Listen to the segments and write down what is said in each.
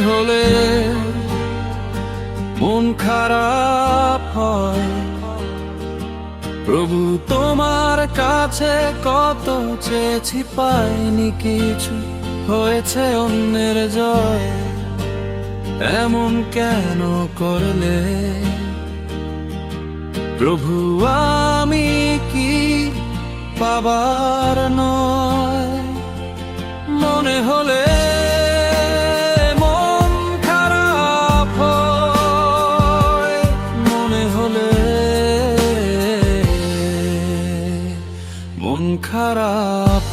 হলে মন খারাপ হয়। প্রভু, তোমার কাছে কত চেয়েছি পাইনি কিছু, হয়েছে অন্যের জয়। এমন কেন করলে? প্রভু, আমি কি পাবার নয়? মনে হলে মন খারাপ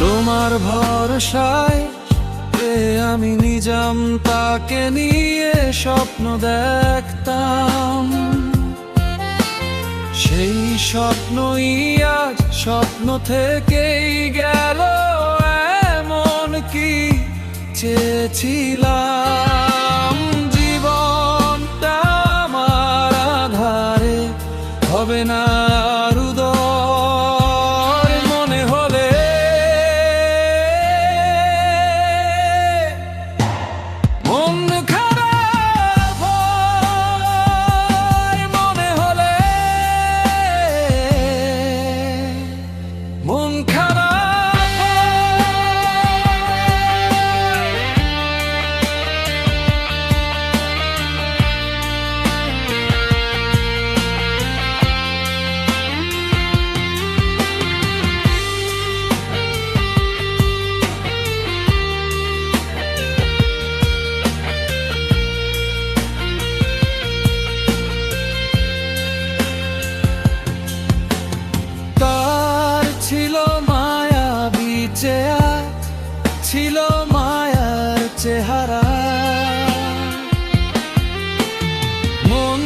তোমার ভরসায় আমি নিজাম তাকে নিয়ে স্বপ্ন দেখতাম। সেই স্বপ্নই আজ স্বপ্ন থেকেই গেল এমন কি চেয়েছিলাম? বিচে ছিল মায়ার চেহারা। মন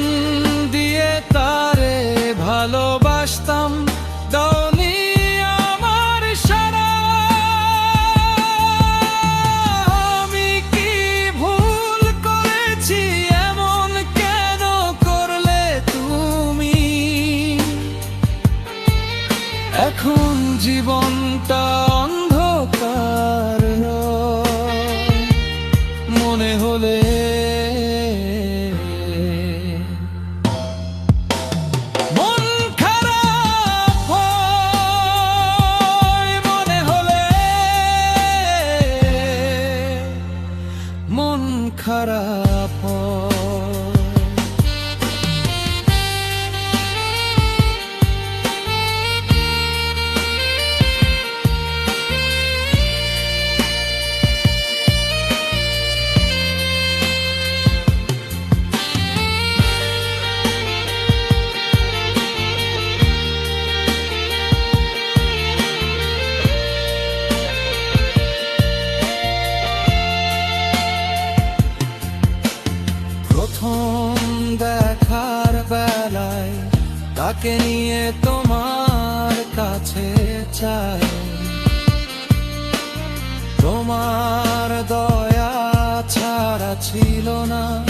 দিয়ে তারে ভালোবাসতাম আমার সারা। আমি কি ভুল করেছি, এমন কেন করলে তুমি? এখন জীবনটা মন তাকে নিয়ে তোমার কাছে চাই। তোমার দয়া ছাড়া ছিল না।